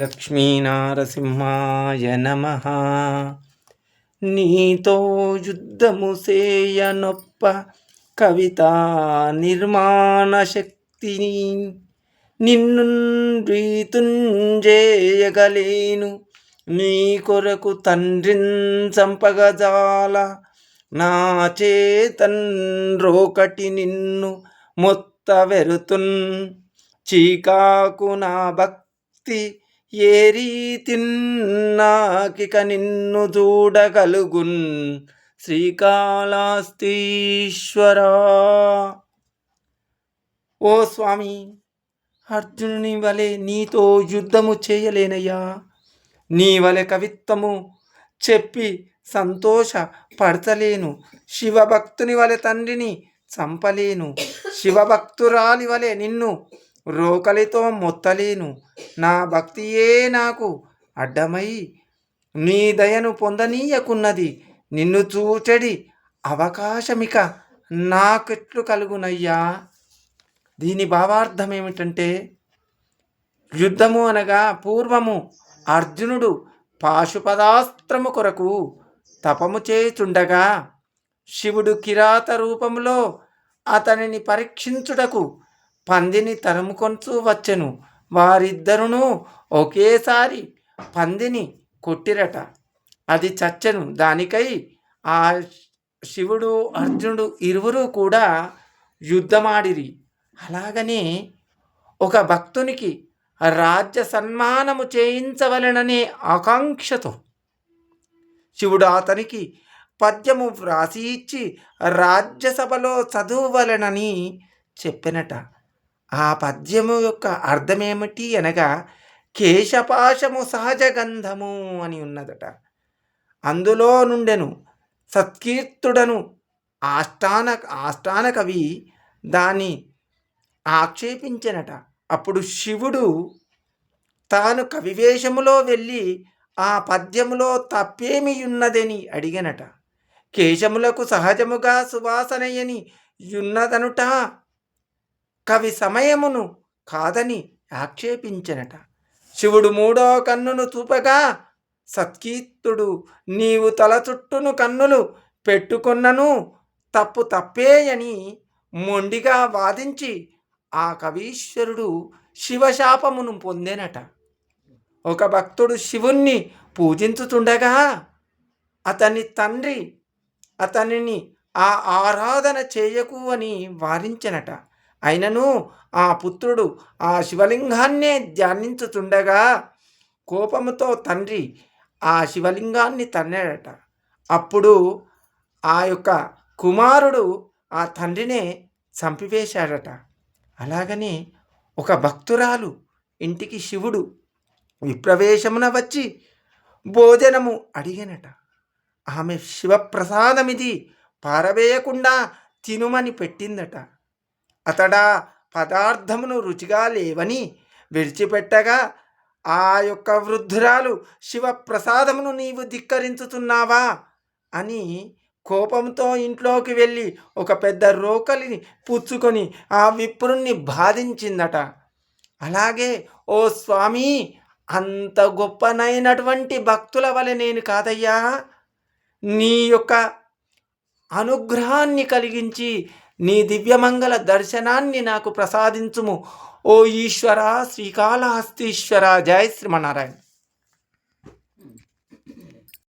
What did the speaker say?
లక్ష్మీనారసింహాయ నమ. నీతో యుద్ధము సేయనొప్ప కవిత నిర్మాణ శక్తిని నిన్ను రీతుంజేయగలేను నీ కొరకు తండ్రిన్ చంపగజాల నా చేతన్రోకటి నిన్ను మొత్త వెరుతున్ చీకాకు నా భక్తి ఏ రీతిన్నాకిక నిన్ను చూడగలుగున్ శ్రీకాళాస్తీశ్వరా. ఓ స్వామి అర్జునుని వలె నీతో యుద్ధము చేయలేనయ్యా. నీ వలె కవిత్వము చెప్పి సంతోష పడతలేను. శివభక్తుని వలె తండ్రిని చంపలేను. శివభక్తురాలి వలె నిన్ను రోకలితో మొత్తలేను. నా భక్తియే నాకు అడ్డమై నీ దయను పొందనీయకున్నది. నిన్ను చూచడి అవకాశమిక నాకెట్లు కలుగునయ్యా. దీని భావార్థం ఏమిటంటే యుద్ధము అనగా పూర్వము అర్జునుడు పాశుపదాస్త్రము కొరకు తపము చేచుండగా శివుడు కిరాత రూపంలో అతనిని పరీక్షించుటకు పందిని తరుముకొంచూ వచ్చెను. వారిద్దరును ఒకేసారి పందిని కొట్టిరట. అది చచ్చెను. దానికై ఆ శివుడు అర్జునుడు ఇరువురు కూడా యుద్ధమాడిరి. అలాగనే ఒక భక్తునికి రాజ్య సన్మానము చేయించవలననే ఆకాంక్షతో శివుడు అతనికి పద్యము వ్రాసి ఇచ్చి రాజ్యసభలో చదువలనని చెప్పినట. ఆ పద్యము యొక్క అర్థమేమిటి అనగా కేశపాశము సహజ గంధము అని ఉన్నదట. అందులో నుండెను సత్కీర్తుడను ఆష్టాన ఆష్టాన కవి దాన్ని ఆక్షేపించనట. అప్పుడు శివుడు తాను కవివేషములో వెళ్ళి ఆ పద్యములో తప్పేమి ఉన్నదని అడిగనట. కేశములకు సహజముగా సువాసనయని యున్నదనుట కవి సమయమును కాదని ఆక్షేపించనట. శివుడు మూడో కన్నును చూపగా సత్కీర్తుడు నీవు తల చుట్టును కన్నులు పెట్టుకున్నను తప్పు తప్పేయని మొండిగా వాదించి ఆ కవీశ్వరుడు శివశాపమును పొందెనట. ఒక భక్తుడు శివుణ్ణి పూజించుతుండగా అతని తండ్రి అతనిని ఆ ఆరాధన చేయకు అని వారించనట. అయినను ఆ పుత్రుడు ఆ శివలింగాన్నే ధ్యానించుతుండగా కోపముతో తండ్రి ఆ శివలింగాన్ని తన్నాడట. అప్పుడు ఆ యొక్క కుమారుడు ఆ తండ్రినే చంపివేశాడట. అలాగని ఒక భక్తురాలు ఇంటికి శివుడు విప్రవేశమున వచ్చి భోజనము అడిగినట. ఆమె శివప్రసాదమిది పారవేయకుండా తినుమని పెట్టిందట. అతడా పదార్థమును రుచిగా లేవని విడిచిపెట్టగా ఆ యొక్క వృద్ధురాలు శివప్రసాదమును నీవు ధిక్కరించుతున్నావా అని కోపంతో ఇంట్లోకి వెళ్ళి ఒక పెద్ద రోకలిని పుచ్చుకొని ఆ విప్రుణ్ణి బాధించిందట. అలాగే ఓ స్వామి అంత గొప్పనైనటువంటి భక్తుల వలె నేను కాదయ్యా. నీ యొక్క అనుగ్రహాన్ని కలిగించి నీ దివ్యమంగళ దర్శనాన్ని నాకు ప్రసాదించుము. ఓ ఈశ్వర శ్రీకాళహస్తీశ్వర. జయ శ్రీమన్నారాయణ.